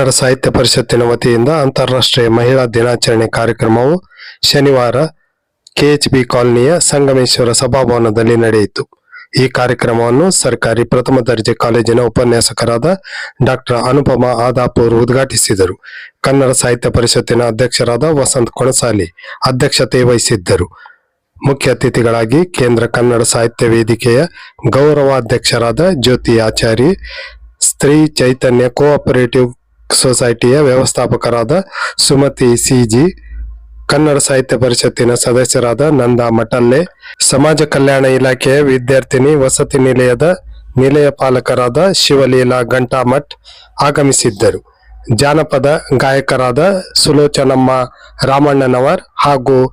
ಕನ್ನಡ ಸಾಹಿತ್ಯ ಪರಿಷತ್ತಿನ ವತಿಯಿಂದ ಅಂತಾರಾಷ್ಟ್ರೀಯ ಮಹಿಳಾ ದಿನಾಚರಣೆ ಕಾರ್ಯಕ್ರಮವು ಶನಿವಾರ ಕೆಎಚ್ಬಿ ಕಾಲನಿಯ ಸಂಗಮೇಶ್ವರ ಸಭಾಭವನದಲ್ಲಿ ನಡೆಯಿತು. ಈ ಕಾರ್ಯಕ್ರಮವನ್ನು ಸರ್ಕಾರಿ ಪ್ರಥಮ ದರ್ಜೆ ಕಾಲೇಜಿನ ಉಪನ್ಯಾಸಕರಾದ ಡಾಕ್ಟರ್ ಅನುಪಮ ಆದಾಪುರ್ ಉದ್ಘಾಟಿಸಿದರು. ಕನ್ನಡ ಸಾಹಿತ್ಯ ಪರಿಷತ್ತಿನ ಅಧ್ಯಕ್ಷರಾದ ವಸಂತ್ ಕೊಣಸಾಲಿ ಅಧ್ಯಕ್ಷತೆ ವಹಿಸಿದ್ದರು. ಮುಖ್ಯ ಅತಿಥಿಗಳಾಗಿ ಕೇಂದ್ರ ಕನ್ನಡ ಸಾಹಿತ್ಯ ವೇದಿಕೆಯ ಗೌರವಾಧ್ಯಕ್ಷರಾದ ಜ್ಯೋತಿ ಆಚಾರಿ ಸ್ತ್ರೀ ಚೈತನ್ಯ ಕೋಆಪರೇಟಿವ್ ಸೊಸೈಟಿಯ ವ್ಯವಸ್ಥಾಪಕರಾದ ಸುಮತಿ ಸಿಜಿ ಕನ್ನಡ ಸಾಹಿತ್ಯ ಪರಿಷತ್ತಿನ ಸದಸ್ಯರಾದ ನಂದಾ ಮಟಲ್ಲೆ ಸಮಾಜ ಕಲ್ಯಾಣ ಇಲಾಖೆಯ ವಿದ್ಯಾರ್ಥಿನಿ ವಸತಿ ನಿಲಯದ ನಿಲಯ ಪಾಲಕರಾದ ಶಿವಲೀಲಾ ಗಂಟಾಮಠ್ ಆಗಮಿಸಿದ್ದರು. ಜಾನಪದ ಗಾಯಕರಾದ ಸುಲೋಚನಮ್ಮ ರಾಮಣ್ಣನವರ್ ಹಾಗೂ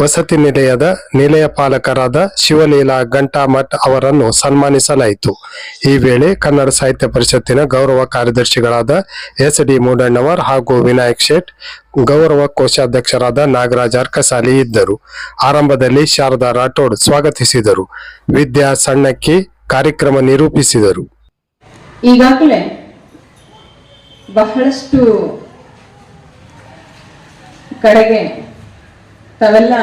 ವಸತಿ ನಿಲಯದ ನಿಲಯ ಪಾಲಕರಾದ ಶಿವಲೀಲಾ ಗಂಟಾಮಠ್ ಅವರನ್ನು ಸನ್ಮಾನಿಸಲಾಯಿತು. ಈ ವೇಳೆ ಕನ್ನಡ ಸಾಹಿತ್ಯ ಪರಿಷತ್ತಿನ ಗೌರವ ಕಾರ್ಯದರ್ಶಿಗಳಾದ ಎಸ್ ಡಿ ಮೂಡಣ್ಣವರ್ ಹಾಗೂ ವಿನಾಯಕ್ ಶೇಟ್, ಗೌರವ ಕೋಶಾಧ್ಯಕ್ಷರಾದ ನಾಗರಾಜ್ ಅರ್ಕಸಾಲಿ ಇದ್ದರು. ಆರಂಭದಲ್ಲಿ ಶಾರದಾ ರಾಠೋಡ್ ಸ್ವಾಗತಿಸಿದರು. ವಿದ್ಯಾ ಸಣ್ಣಕ್ಕಿ ಕಾರ್ಯಕ್ರಮ ನಿರೂಪಿಸಿದರು. ಈಗಾಗಲೇ ಬಹಳಷ್ಟು ಕಡೆಗೆ ತಾವೆಲ್ಲ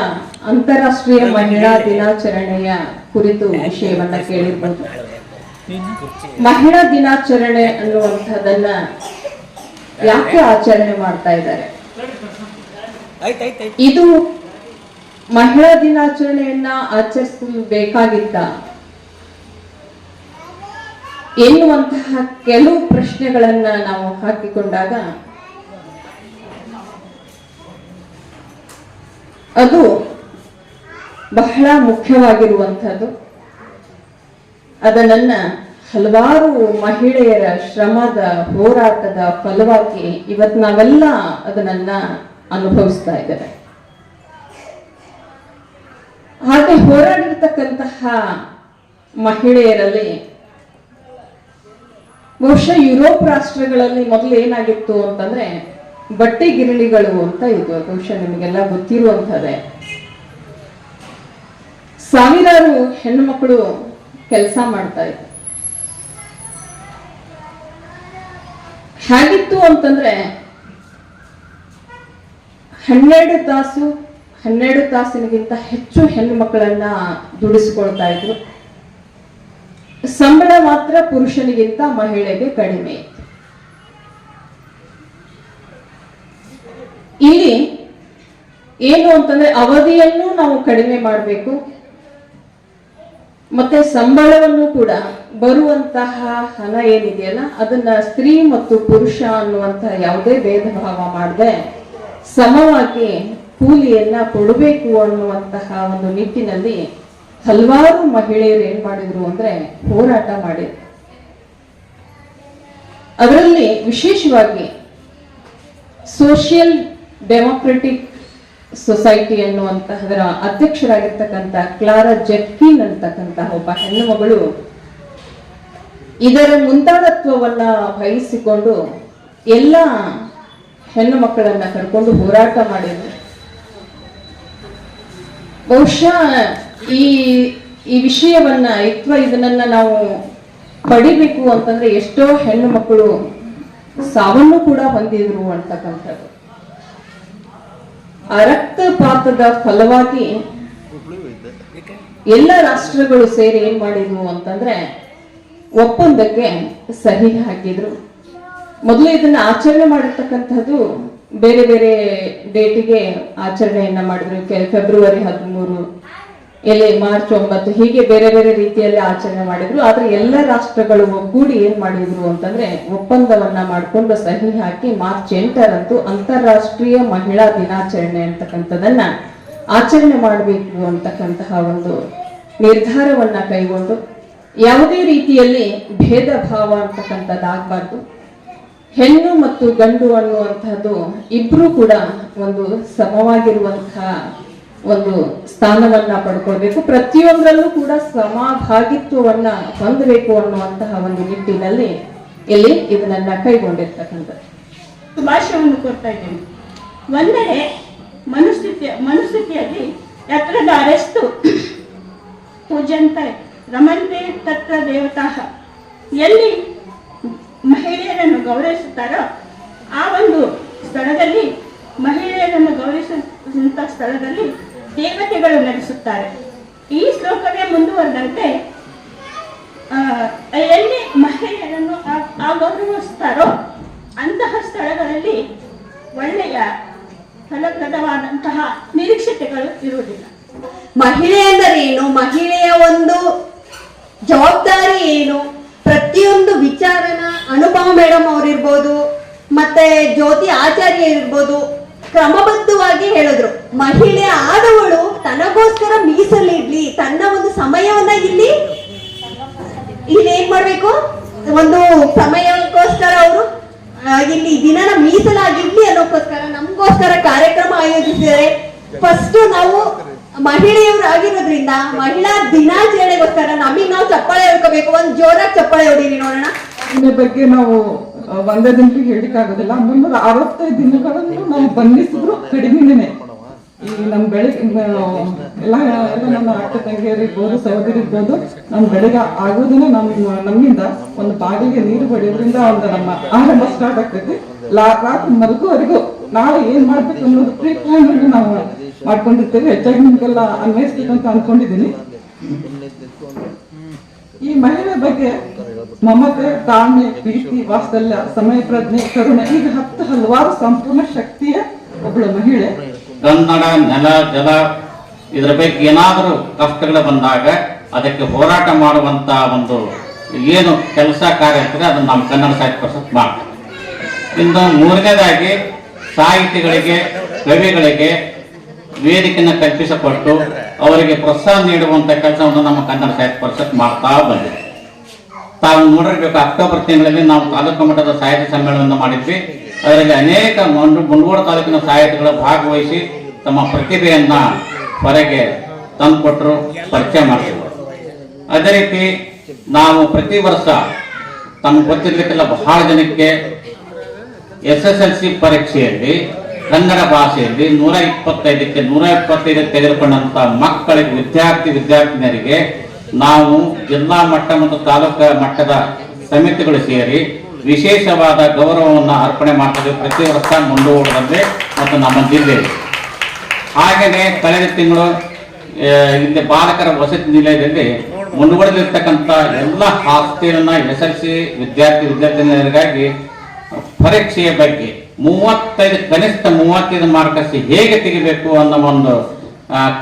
ಅಂತಾರಾಷ್ಟ್ರೀಯ ಮಹಿಳಾ ದಿನಾಚರಣೆಯ ಕುರಿತು ವಿಷಯವನ್ನ ಕೇಳಿರ್ಬೋದು. ಮಹಿಳಾ ದಿನಾಚರಣೆ ಅನ್ನುವಂಥದ್ದನ್ನ ಯಾಕೆ? ಆಚರಣೆ ಮಾಡ್ತಾ ಇದ್ದಾರೆ? ಇದು ಮಹಿಳಾ ದಿನಾಚರಣೆಯನ್ನ ಆಚರಿಸಬೇಕಾಗಿದ್ದ ಎನ್ನುವಂತಹ ಕೆಲವು ಪ್ರಶ್ನೆಗಳನ್ನ ನಾವು ಹಾಕಿಕೊಂಡಾಗ ಅದು ಬಹಳ ಮುಖ್ಯವಾಗಿರುವಂಥದ್ದು. ಅದನ್ನ ಹಲವಾರು ಮಹಿಳೆಯರ ಶ್ರಮದ ಹೋರಾಟದ ಫಲವಾಗಿ ಇವತ್ತು ನಾವೆಲ್ಲ ಅದನ್ನ ಅನುಭವಿಸ್ತಾ ಇದ್ದೇವೆ. ಹಾಗೆ ಹೋರಾಡಿರ್ತಕ್ಕಂತಹ ಮಹಿಳೆಯರಲ್ಲಿ ಬಹುಶಃ ಯುರೋಪ್ ರಾಷ್ಟ್ರಗಳಲ್ಲಿ ಮೊದಲು ಏನಾಗಿತ್ತು ಅಂತಂದ್ರೆ ಬಟ್ಟೆ ಗಿರಣಿಗಳು ಅಂತ ಇದು, ಬಹುಶಃ ನಿಮಗೆಲ್ಲ ಗೊತ್ತಿರುವಂಥದ್ದೇ. ಸಾವಿರಾರು ಹೆಣ್ಣು ಮಕ್ಕಳು ಕೆಲಸ ಮಾಡ್ತಾ ಇದ್ರು. ಹೇಗಿತ್ತು ಅಂತಂದ್ರೆ, ಹನ್ನೆರಡು ತಾಸು, ಹನ್ನೆರಡು ತಾಸಿನಗಿಂತ ಹೆಚ್ಚು ಹೆಣ್ಣು ಮಕ್ಕಳನ್ನ ದುಡಿಸ್ಕೊಳ್ತಾ ಇದ್ರು. ಸಂಬಳ ಮಾತ್ರ ಪುರುಷನಿಗಿಂತ ಮಹಿಳೆಗೆ ಕಡಿಮೆ. ಇಲ್ಲಿ ಏನು ಅಂತಂದ್ರೆ ಅವಧಿಯನ್ನು ನಾವು ಕಡಿಮೆ ಮಾಡಬೇಕು. ಮತ್ತೆ ಸಂಬಳವನ್ನು ಕೂಡ ಬರುವಂತಹ ಹಣ ಏನಿದೆಯಲ್ಲ, ಅದನ್ನ ಸ್ತ್ರೀ ಮತ್ತು ಪುರುಷ ಅನ್ನುವಂತಹ ಯಾವುದೇ ಭೇದ ಭಾವ ಮಾಡದೆ ಸಮವಾಗಿ ಕೂಲಿಯನ್ನ ಕೊಡಬೇಕು ಅನ್ನುವಂತಹ ಒಂದು ನಿಟ್ಟಿನಲ್ಲಿ ಹಲವಾರು ಮಹಿಳೆಯರು ಏನ್ ಮಾಡಿದ್ರು ಅಂದ್ರೆ ಹೋರಾಟ ಮಾಡಿದ್ರು. ಅದರಲ್ಲಿ ವಿಶೇಷವಾಗಿ ಸೋಷಿಯಲ್ ಡೆಮೊಕ್ರೆಟಿಕ್ ಸೊಸೈಟಿ ಅನ್ನುವಂತಹದರ ಅಧ್ಯಕ್ಷರಾಗಿರ್ತಕ್ಕಂಥ ಕ್ಲಾರಾ ಜೆಟ್ಕಿನ್ ಅಂತಕ್ಕಂತಹ ಒಬ್ಬ ಹೆಣ್ಣು ಮಗಳು ಇದರ ಮುಂದಾಳತ್ವವನ್ನ ವಹಿಸಿಕೊಂಡು ಎಲ್ಲ ಹೆಣ್ಣು ಮಕ್ಕಳನ್ನ ಕರ್ಕೊಂಡು ಹೋರಾಟ ಮಾಡಿದ್ರು. ಬಹುಶಃ ಈ ಈ ವಿಷಯವನ್ನ ಅಥವಾ ಇದನ್ನ ನಾವು ಪಡಿಬೇಕು ಅಂತಂದ್ರೆ ಎಷ್ಟೋ ಹೆಣ್ಣು ಮಕ್ಕಳು ಸಾವನ್ನು ಕೂಡ ಹೊಂದಿದ್ರು ಅಂತಕ್ಕಂಥದ್ದು. ಆ ರಕ್ತಪಾತದ ಫಲವಾಗಿ ಎಲ್ಲ ರಾಷ್ಟ್ರಗಳು ಸೇರಿ ಏನ್ ಮಾಡಿದ್ವು ಅಂತಂದ್ರೆ ಒಪ್ಪಂದಕ್ಕೆ ಸಹಿ ಹಾಕಿದ್ರು. ಮೊದಲು ಇದನ್ನ ಆಚರಣೆ ಮಾಡಿರ್ತಕ್ಕಂಥದ್ದು ಬೇರೆ ಬೇರೆ ಡೇಟಿಗೆ ಆಚರಣೆಯನ್ನ ಮಾಡಿದ್ರು. ಫೆಬ್ರವರಿ ಹದಿಮೂರು ಎಲ್ಲಿ ಮಾರ್ಚ್ ಒಂಬತ್ತು ಹೀಗೆ ಬೇರೆ ಬೇರೆ ರೀತಿಯಲ್ಲಿ ಆಚರಣೆ ಮಾಡಿದ್ರು. ಆದ್ರೆ ಎಲ್ಲ ರಾಷ್ಟ್ರಗಳು ಒಗ್ಗೂಡಿ ಏನ್ ಮಾಡಿದ್ರು ಅಂತಂದ್ರೆ ಒಪ್ಪಂದವನ್ನ ಮಾಡಿಕೊಂಡು ಸಹಿ ಹಾಕಿ ಮಾರ್ಚ್ ಎಂಟರಂದು ಅಂತಾರಾಷ್ಟ್ರೀಯ ಮಹಿಳಾ ದಿನಾಚರಣೆ ಅಂತಕ್ಕಂಥದನ್ನ ಆಚರಣೆ ಮಾಡಬೇಕು ಅಂತಕ್ಕಂತಹ ಒಂದು ನಿರ್ಧಾರವನ್ನ ಕೈಗೊಂಡು ಯಾವುದೇ ರೀತಿಯಲ್ಲಿ ಭೇದ ಭಾವ ಅಂತಕ್ಕಂಥದ್ದಾಗಬಾರ್ದು. ಹೆಣ್ಣು ಮತ್ತು ಗಂಡು ಅನ್ನುವಂಥದ್ದು ಇಬ್ರು ಕೂಡ ಒಂದು ಸಮವಾಗಿರುವಂತಹ ಒಂದು ಸ್ಥಾನವನ್ನ ಪಡ್ಕೊಳ್ಬೇಕು. ಪ್ರತಿಯೊಂದರಲ್ಲೂ ಕೂಡ ಸಮಭಾಗಿತ್ವವನ್ನ ಹೊಂದಬೇಕು ಅನ್ನುವಂತಹ ಒಂದು ನಿಟ್ಟಿನಲ್ಲಿ ಇಲ್ಲಿ ಇದನ್ನ ಕೈಗೊಂಡಿರ್ತಕ್ಕಂಥದ್ದು. ಶುಭಾಶಯವನ್ನು ಕೊಡ್ತಾ ಇದ್ದೇನೆ. ಒಂದೆಡೆ ಮನುಸ್ಥಿತಿ ಮನುಸ್ಥಿತಿಯಲ್ಲಿ ಯತ್ರದ ಅರೆಸ್ತು ಪೂಜಂತ ರಮಂತೆ ತತ್ರ ದೇವತಾ. ಎಲ್ಲಿ ಮಹಿಳೆಯರನ್ನು ಗೌರವಿಸುತ್ತಾರೋ ಆ ಒಂದು ಸ್ಥಳದಲ್ಲಿ ಮಹಿಳೆಯರನ್ನು ಗೌರವಿಸುವಂಥ ಸ್ಥಳದಲ್ಲಿ ದೇವತೆಗಳು ನಡೆಸುತ್ತಾರೆ. ಈ ಶ್ಲೋಕವೇ ಮುಂದುವರೆದಂತೆ ಎಲ್ಲಿ ಮಹಿಳೆಯರನ್ನು ಆ- ಗೌರವಿಸುತ್ತಾರೋ ಅಂತಹ ಸ್ಥಳಗಳಲ್ಲಿ ಒಳ್ಳೆಯ ಫಲಪ್ರದವಾದಂತಹ ನಿರೀಕ್ಷತೆಗಳು ಇರುವುದಿಲ್ಲ. ಮಹಿಳೆ ಎಂದರೇನು ಮಹಿಳೆಯ ಒಂದು ಜವಾಬ್ದಾರಿ ಏನು? ಪ್ರತಿಯೊಂದು ವಿಚಾರನ ಅನುಭವ ಮೇಡಮ್ ಅವರಿರ್ಬೋದು, ಮತ್ತೆ ಜ್ಯೋತಿ ಆಚಾರ್ಯ ಇರ್ಬೋದು ಕ್ರಮಬದ್ಧವಾಗಿ ಹೇಳಿದ್ರು. ಮಹಿಳೆ ಆದವಳು ತನಗೋಸ್ಕರ ಮೀಸಲಿಡ್ಲಿ ತನ್ನ ಒಂದು ಸಮಯವನ್ನ ಇಲ್ಲಿ ಇಲ್ಲಿ ಏನ್ ಮಾಡ್ಬೇಕು? ಒಂದು ಸಮಯಕ್ಕೋಸ್ಕರ ಅವರು ಇಲ್ಲಿ ದಿನನ ಮೀಸಲಾಗಿರ್ಲಿ ಅನ್ನೋಕ್ಕೋಸ್ಕರ ನಮಗೋಸ್ಕರ ಕಾರ್ಯಕ್ರಮ ಆಯೋಜಿಸಿದ್ದಾರೆ. ಫಸ್ಟ್ ನಾವು ಮಹಿಳೆಯವರು ಆಗಿರೋದ್ರಿಂದ ಮಹಿಳಾ ದಿನಾಚರಣೆಗೋಸ್ಕರ ನಮಗೆ ನಾವು ಚಪ್ಪಾಳೆ ಹೊಡ್ಕೋಬೇಕು. ಒಂದ್ ಜೋರಾಗಿ ಚಪ್ಪಾಳೆ ಹೊಡೀರಿ ನೋಡೋಣ. ಬಗ್ಗೆ ನಾವು ಒಂದೇ ದಿನಕ್ಕೆ ಹೇಳಿಕ್ಕಾಗೋದಿಲ್ಲ ಮುನ್ನೂರ ಅರವತ್ತೈದು ದಿನಗಳನ್ನು ನಾವು ಬಂಧಿಸಿದ್ರು ಕಡಿಮೆನೆ ಈ ನಮ್ ಬೆಳಗ್ಗೆ ಎಲ್ಲ ಎಲ್ಲ ನಮ್ಮ ಅಕ್ಕ ತಂಗಿಯರು ಇರ್ಬೋದು ಸಹೋದರಿ ಇರ್ಬೋದು ನಮ್ ಬೆಳಿಗ್ಗೆ ಆಗೋದನ್ನ ನಮ್ಮ ನಮ್ಮಿಂದ ಒಂದು ಬಾಗಿಲಿಗೆ ನೀರು ಬಡಿಯೋದ್ರಿಂದ ಒಂದು ನಮ್ಮ ಆರಂಭ ಸ್ಟಾರ್ಟ್ ಆಗ್ತೈತಿ. ರಾತ್ರಿ ಮಲಗುವವರೆಗೂ ನಾಳೆ ಏನ್ ಮಾಡ್ಬೇಕು ಅನ್ನೋದು ಪ್ರೀ ಪ್ಲಾನ್ ನಾವು ಮಾಡ್ಕೊಂಡಿರ್ತೇವೆ. ಹೆಚ್ಚಾಗಿ ನಿಮ್ಗೆಲ್ಲ ಅನ್ವಯಿಸ್ಬೇಕು ಅಂತ ಅನ್ಕೊಂಡಿದ್ದೀನಿ. ಈ ಮಹಿಳೆ ಬಗ್ಗೆ ಮಮತೆ, ತಾಳ್ಮೆ, ಪ್ರೀತಿ, ವಾತ್ಸಲ್ಯ ಸಮಯ ಪ್ರಜ್ಞೆ ಕರುಣೆ ಈಗ ಹತ್ತು ಹಲವಾರು ಸಂಪೂರ್ಣ ಶಕ್ತಿಯ ಒಬ್ಬಳು ಮಹಿಳೆ. ಕನ್ನಡ, ನೆಲ, ಜಲ ಇದರ ಬಗ್ಗೆ ಏನಾದರೂ ಕಷ್ಟಗಳು ಬಂದಾಗ ಅದಕ್ಕೆ ಹೋರಾಟ ಮಾಡುವಂತ ಒಂದು ಏನು ಕೆಲಸ ಕಾರ್ಯ ಇರ್ತದೆ, ಅದನ್ನು ನಮ್ಮ ಕನ್ನಡ ಸಾಹಿತ್ಯ ಪರಿಷತ್ ಮಾಡ್ತೀವಿ. ಇನ್ನು ಮೂರನೇದಾಗಿ ಸಾಹಿತಿಗಳಿಗೆ, ಕವಿಗಳಿಗೆ ವೇದಿಕೆಯನ್ನು ಕಲ್ಪಿಸಿಕೊಟ್ಟು ಅವರಿಗೆ ಪ್ರೋತ್ಸಾಹ ನೀಡುವಂತ ಕೆಲಸವನ್ನು ನಮ್ಮ ಕನ್ನಡ ಸಾಹಿತ್ಯ ಪರಿಷತ್ ಮಾಡ್ತಾ ಬಂದಿದೆ. ತಾವು ನೋಡಿರ್ಬೇಕು, ಅಕ್ಟೋಬರ್ ತಿಂಗಳಲ್ಲಿ ನಾವು ತಾಲೂಕು ಮಟ್ಟದ ಸಾಹಿತ್ಯ ಸಮ್ಮೇಳನವನ್ನು ಮಾಡಿದ್ವಿ. ಅದರಲ್ಲಿ ಅನೇಕ ಮಂಡು ಮುಂಡಗೋಡ ತಾಲೂಕಿನ ಸಾಹಿತಿಗಳು ಭಾಗವಹಿಸಿ ತಮ್ಮ ಪ್ರತಿಭೆಯನ್ನು ಹೊರಗೆ ತಂದುಕೊಟ್ರು ಪರಿಚಯ ಮಾಡಿಸಿದ್ರು ಅದೇ ರೀತಿ ನಾವು ಪ್ರತಿ ವರ್ಷ ತಮ್ಗೆ ಗೊತ್ತಿರ್ಲಿಕ್ಕೆಲ್ಲ, ಬಹಳ ಜನಕ್ಕೆ ಎಸ್ ಎಸ್ ಎಲ್ ಸಿ ಪರೀಕ್ಷೆಯಲ್ಲಿ, ಕನ್ನಡ ಭಾಷೆಯಲ್ಲಿ ನೂರ ಇಪ್ಪತ್ತೈದಕ್ಕೆ, ನೂರ ಇಪ್ಪತ್ತೈದು ತೆಗೆದುಕೊಂಡಂತ ಮಕ್ಕಳಿಗೆ, ವಿದ್ಯಾರ್ಥಿ ವಿದ್ಯಾರ್ಥಿನಿಯರಿಗೆ ನಾವು ಜಿಲ್ಲಾ ಮಟ್ಟ ಮತ್ತು ತಾಲೂಕು ಮಟ್ಟದ ಸಮಿತಿಗಳು ಸೇರಿ ವಿಶೇಷವಾದ ಗೌರವವನ್ನು ಅರ್ಪಣೆ ಮಾಡ್ತದೆ ಪ್ರತಿ ವರ್ಷ ಮುಂದುವರೆದಂತೆ ಮತ್ತು ನಮ್ಮ ಜಿಲ್ಲೆ ಹಾಗೆಯೇ ಕಳೆದ ತಿಂಗಳು ಇಲ್ಲಿ ಬಾಲಕರ ವಸತಿ ನಿಲಯದಲ್ಲಿ ಮುಂದುವರೆದಿರ್ತಕ್ಕಂಥ ಎಲ್ಲ ಹಾಸ್ಟೆಲ್ನ ಎಸ್ ಎಲ್ ಸಿ ವಿದ್ಯಾರ್ಥಿ ವಿದ್ಯಾರ್ಥಿನಿಯರಿಗಾಗಿ ಪರೀಕ್ಷೆಯ ಬಗ್ಗೆ ಮೂವತ್ತೈದು, ಕನಿಷ್ಠ ಮೂವತ್ತೈದು ಮಾರ್ಕಸ್ ಹೇಗೆ ತೆಗಿಬೇಕು ಅನ್ನೋ ಒಂದು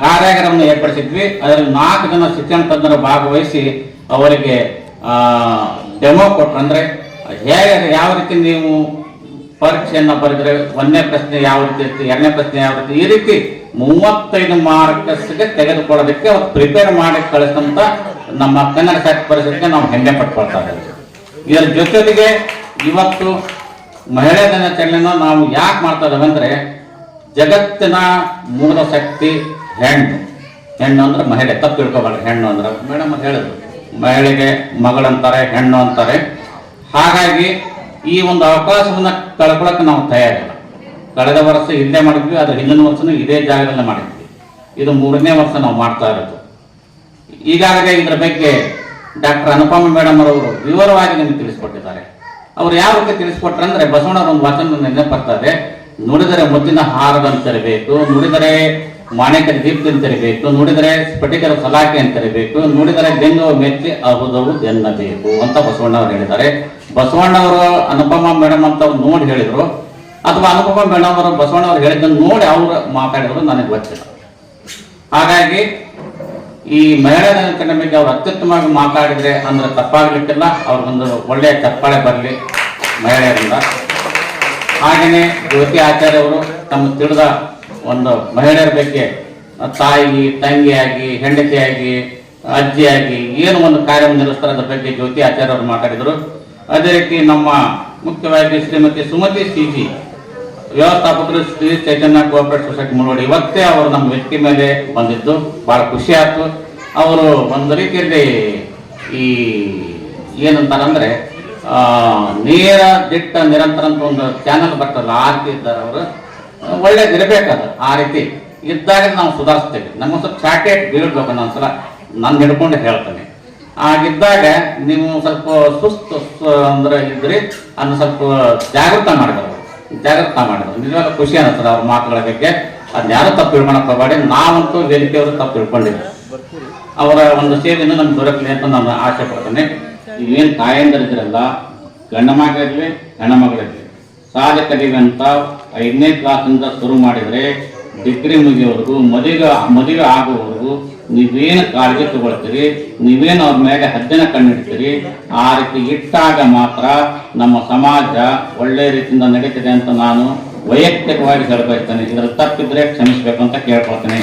ಕಾರ್ಯಾಗಾರವನ್ನು ಏರ್ಪಡಿಸಿದ್ವಿ. ಅದರಲ್ಲಿ ನಾಲ್ಕು ಜನ ಶಿಕ್ಷಣ ತಜ್ಞರು ಭಾಗವಹಿಸಿ ಅವರಿಗೆ ಡೆಮೋ ಕೊಟ್ರು. ಅಂದ್ರೆ ಹೇಗೆ ಯಾವ ರೀತಿ ನೀವು ಪರೀಕ್ಷೆಯನ್ನು ಬರೆದ್ರೆ ಒಂದನೇ ಪ್ರಶ್ನೆ ಯಾವ ರೀತಿ ಇರ್ತೀವಿ ಎರಡನೇ ಪ್ರಶ್ನೆ ಯಾವ ರೀತಿ ಈ ರೀತಿ ಮೂವತ್ತೈದು ಮಾರ್ಕ್ಸ್ಗೆ ತೆಗೆದುಕೊಳ್ಳೋದಕ್ಕೆ ಅವ್ರು ಪ್ರಿಪೇರ್ ಮಾಡಿ ಕಳಿಸಂತ ನಮ್ಮ ಕನ್ನಡ ಸಾಹಿತ್ಯ ಪರಿಷತ್ಗೆ ನಾವು ಹೆಮ್ಮೆ ಪಟ್ಕೊಳ್ತಾ ಇದ್ದೀವಿ. ಇದರ ಜೊತೆಗೆ ಇವತ್ತು ಮಹಿಳಾ ದಿನಾಚರಣೆಯನ್ನು ನಾವು ಯಾಕೆ ಮಾಡ್ತಾ ಇದ್ದೇವೆ ಅಂದರೆ ಜಗತ್ತಿನ ಮೂಲ ಶಕ್ತಿ ಹೆಣ್ಣು. ಹೆಣ್ಣು ಅಂದ್ರೆ ಮಹಿಳೆ, ತಪ್ಪು ತಿಳ್ಕೊಬಾರ್ದು ಹೆಣ್ಣು ಅಂದ್ರೆ, ಮೇಡಮ್ ಹೇಳಿದ್ರು. ಮಹಿಳೆಗೆ ಮಗಳಂತಾರೆ, ಹೆಣ್ಣು ಅಂತಾರೆ. ಹಾಗಾಗಿ ಈ ಒಂದು ಅವಕಾಶವನ್ನು ಕಳ್ಕೊಳ್ಳೋಕೆ ನಾವು ತಯಾರಿಲ್ಲ. ಕಳೆದ ವರ್ಷ ಹಿಂದೆ ಮಾಡಿದ್ವಿ ಅದ್ರ ಹಿಂದಿನ ವರ್ಷನೂ ಇದೇ ಜಾಗದಲ್ಲಿ ಮಾಡಿದ್ವಿ. ಇದು ಮೂರನೇ ವರ್ಷ ನಾವು ಮಾಡ್ತಾ ಇರೋದು. ಈಗಾಗಲೇ ಇದರ ಬಗ್ಗೆ ಡಾಕ್ಟರ್ ಅನುಪಮ ಮೇಡಮ್ ಅವರು ವಿವರವಾಗಿ ನಿಮ್ಗೆ ತಿಳಿಸ್ಕೊಟ್ಟಿದ್ದಾರೆ. ಅವ್ರು ಯಾವ ರೀತಿ ತಿಳಿಸ್ಕೊಟ್ರೆ ಅಂದ್ರೆ ಬಸವಣ್ಣವ್ರ ಒಂದು ವಚನ ನೆನಪರ್ತದೆ ನುಡಿದರೆ ಮುದ್ದಿನ ಹಾರದಂತಿರಬೇಕು, ನುಡಿದರೆ ಮಾಣಿಕ್ಯದ ದೀಪ್ತಿ ಅಂತಿರಬೇಕು ನೋಡಿದರೆ ಸ್ಫಟಿಕರ ಸಲಾಕೆ ಅಂತಿರಬೇಕು ನೋಡಿದರೆ ಬೆನ್ನು ಮೆಚ್ಚಿ ಅಹುದವು ಎನ್ನಬೇಕು ಅಂತ ಬಸವಣ್ಣವ್ರು ಹೇಳಿದ್ದಾರೆ. ಬಸವಣ್ಣವರು ಅನುಪಮ ಮೇಡಮ್ ಅಂತ ಅವ್ರು ನೋಡಿ ಹೇಳಿದ್ರು. ಅಥವಾ ಅನುಪಮ ಮೇಡಮ್ ಅವರು ಬಸವಣ್ಣವ್ರು ಹೇಳಿದ್ದನ್ನು ನೋಡಿ ಅವರು ಮಾತಾಡಿದ್ರು, ನನಗೆ ಗೊತ್ತಿಲ್ಲ. ಹಾಗಾಗಿ ಈ ಮಹಿಳಾ ಬಗ್ಗೆ ಅವ್ರು ಅತ್ಯುತ್ತಮವಾಗಿ ಮಾತಾಡಿದ್ರೆ ಅಂದ್ರೆ ತಪ್ಪಾಗ್ಲಿಕ್ಕಿಲ್ಲ ಅವ್ರಿಗೊಂದು ಒಳ್ಳೆಯ ಚಪ್ಪಾಳೆ ಬರಲಿ ಮಹಿಳೆಯರಿಂದ. ಹಾಗೆಯೇ ಜ್ಯೋತಿ ಆಚಾರ್ಯ ಅವರು ತಮ್ಮ ತಿಳಿದ ಒಂದು ಮಹಿಳೆಯರ ಬಗ್ಗೆ ತಾಯಿ ತಂಗಿಯಾಗಿ, ಹೆಂಡತಿಯಾಗಿ, ಅಜ್ಜಿಯಾಗಿ ಏನು ಒಂದು ಕಾರ್ಯ ನಿರ್ವಹಿಸ್ತಾರೆ ಅದರ ಬಗ್ಗೆ ಜ್ಯೋತಿ ಆಚಾರ್ಯ ಅವರು ಮಾತಾಡಿದರು. ಅದೇ ರೀತಿ ನಮ್ಮ ಮುಖ್ಯವಾಗಿ ಶ್ರೀಮತಿ ಸುಮತಿ ಸಿಜಿ ವ್ಯವಸ್ಥಾಪಕರು ಶ್ರೀ ಚೈತನ್ಯ ಕೋಆಪರೇಟ್ ಸೊಸೈಟಿ ಮುಳವಡಿ ಇವತ್ತೇ ಅವರು ನಮ್ಮ ವ್ಯಕ್ತಿ ಮೇಲೆ ಬಂದಿದ್ದು. ಬಹಳ ಖುಷಿ ಆಯ್ತು. ಅವರು ಒಂದು ರೀತಿಯಲ್ಲಿ ಈ ಏನಂತಾರಂದ್ರೆ ನೇರ ದಿಟ್ಟ ನಿರಂತರ ಅಂತ ಒಂದು ಚಾನಲ್ ಬರ್ತಲ್ಲ ಆರ್ತಿ ಇದ್ದಾರೆ ಅವರು ಒಳ್ಳೇದು ಇರಬೇಕದು ಆ ರೀತಿ ಇದ್ದಾಗ ನಾವು ಸುಧಾರಿಸ್ತೇವೆ. ನಮ್ಗೆ ಸ್ವಲ್ಪ ಚಾಕೆಟ್ ಬೀಳ್ಬೇಕು ಸಲ ನಾನು ಹಿಡ್ಕೊಂಡು ಹೇಳ್ತೇನೆ. ಆಗಿದ್ದಾಗ ನೀವು ಸ್ವಲ್ಪ ಸುಸ್ತು ಅಂದ್ರೆ ಇದ್ರಿ, ಅದನ್ನ ಸ್ವಲ್ಪ ಜಾಗೃತ ಮಾಡಿದ್ರು ಜಾಗೃತ ಮಾಡಿದ್ರು ನಿಜವಾಗ ಖುಷಿ ಅನ್ನಿಸ್ತದೆ ಅವ್ರ ಮಾತುಗಳ ಬಗ್ಗೆ. ಅದನ್ನ ಯಾರು ತಪ್ಪು ತಿಳ್ಕೊಳಕ್ ಹೋಗಬೇಡಿ. ನಾವಂತೂ ವೇದಿಕೆಯವರು ತಪ್ಪು ತಿಳ್ಕೊಂಡಿದ್ವಿ ಅವರ ಒಂದು ಸೇವೆಯನ್ನು ನಮ್ಗೆ ದೊರಕಲಿ ಅಂತ ನಾನು ಆಸೆ ಪಡ್ತೇನೆ. ಇವೇನು ತಾಯಂದಿರಿದ್ರಲ್ಲ ಗಂಡ ಮಗಳಿರಲಿ, ಹೆಣ್ಣ ಮಗಳಿರಲಿ ಸಾಲ ಕಲಿವೆ ಅಂತ ಐದನೇ ಕ್ಲಾಸಿಂದ ಶುರು ಮಾಡಿದರೆ ಡಿಗ್ರಿ ಮುಗಿಯೋವರೆಗೂ, ಮದುವೆ ಮದುವೆ ಆಗುವವರೆಗೂ ನೀವೇನು ಕಾಳಜಿ ತಗೊಳ್ತೀರಿ? ನೀವೇನು ಅವ್ರ ಮೇಲೆ ಹದ್ದಿನ ಕಣ್ಣಿಡ್ತೀರಿ? ಆ ರೀತಿ ಇಟ್ಟಾಗ ಮಾತ್ರ ನಮ್ಮ ಸಮಾಜ ಒಳ್ಳೆ ರೀತಿಯಿಂದ ನಡೀತಿದೆ ಅಂತ ನಾನು ವೈಯಕ್ತಿಕವಾಗಿ ಹೇಳಬಯಸ್ತೇನೆ. ಇದರ ತಪ್ಪಿದ್ರೆ ಕ್ಷಮಿಸ್ಬೇಕು ಅಂತ ಕೇಳ್ಕೊಳ್ತೇನೆ.